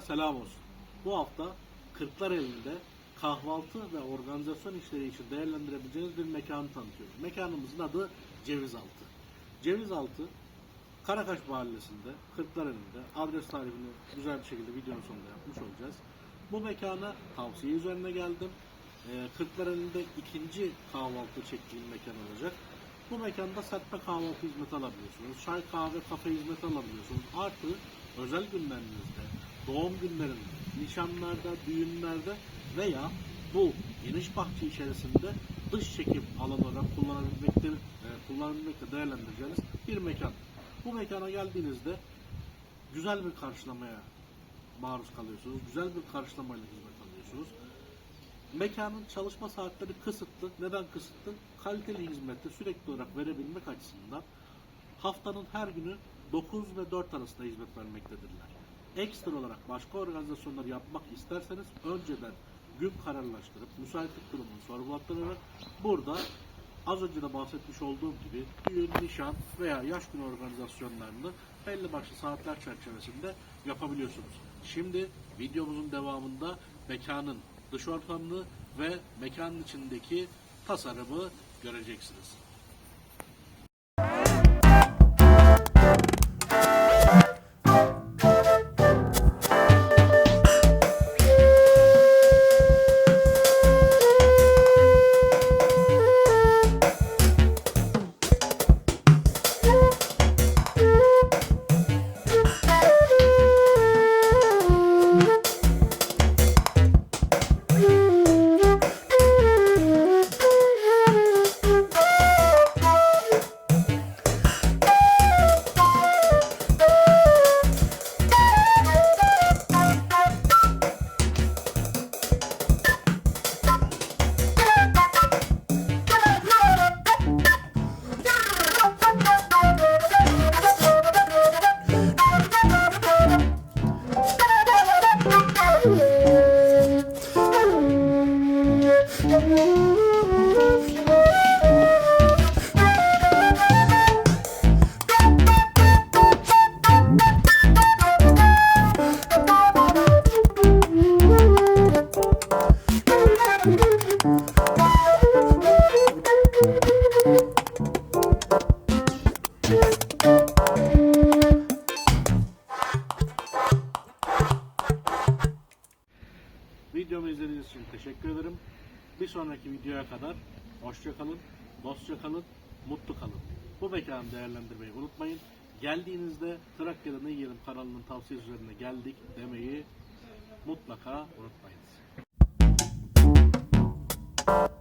selam olsun. Bu hafta Kırklareli'nde kahvaltı ve organizasyon işleri için değerlendirebileceğiniz bir mekanı tanıtıyorum. Mekanımızın adı Cevizaltı. Cevizaltı Karakaş Mahallesi'nde, Kırklareli'nde adres tarifini güzel bir şekilde videonun sonunda yapmış olacağız. Bu mekana tavsiye üzerine geldim. Ee, Kırklareli'nde ikinci kahvaltı çektiğim mekan olacak. Bu mekanda serpme kahvaltı hizmeti alabiliyorsunuz. Çay, kahve, kafe hizmeti alabiliyorsunuz. Artı özel günlerinizde, doğum günlerinde, nişanlarda, düğünlerde veya bu geniş bahçe içerisinde dış çekim alanı olarak kullanabilmekte, e, kullanabilmekte değerlendireceğiniz bir mekan. Bu mekana geldiğinizde güzel bir karşılamaya maruz kalıyorsunuz. Güzel bir karşılamayla hizmet alıyorsunuz. Mekanın çalışma saatleri kısıtlı. Neden kısıtlı? Kaliteli hizmeti sürekli olarak verebilmek açısından haftanın her günü 9 ve 4 arasında hizmet vermektedirler. Ekstra olarak başka organizasyonlar yapmak isterseniz önceden gün kararlaştırıp müsaitlik durumunu sorgulattırarak burada az önce de bahsetmiş olduğum gibi düğün, nişan veya yaş günü organizasyonlarını belli başlı saatler çerçevesinde yapabiliyorsunuz. Şimdi videomuzun devamında mekanın dış ortamını ve mekanın içindeki tasarımı göreceksiniz. Videomu izlediğiniz için teşekkür ederim. Bir sonraki videoya kadar hoşça kalın, dostça kalın, mutlu kalın. Bu mekanı değerlendirmeyi unutmayın. Geldiğinizde Trakya'da ne yiyelim kanalının tavsiyesi üzerine geldik demeyi mutlaka unutmayınız. you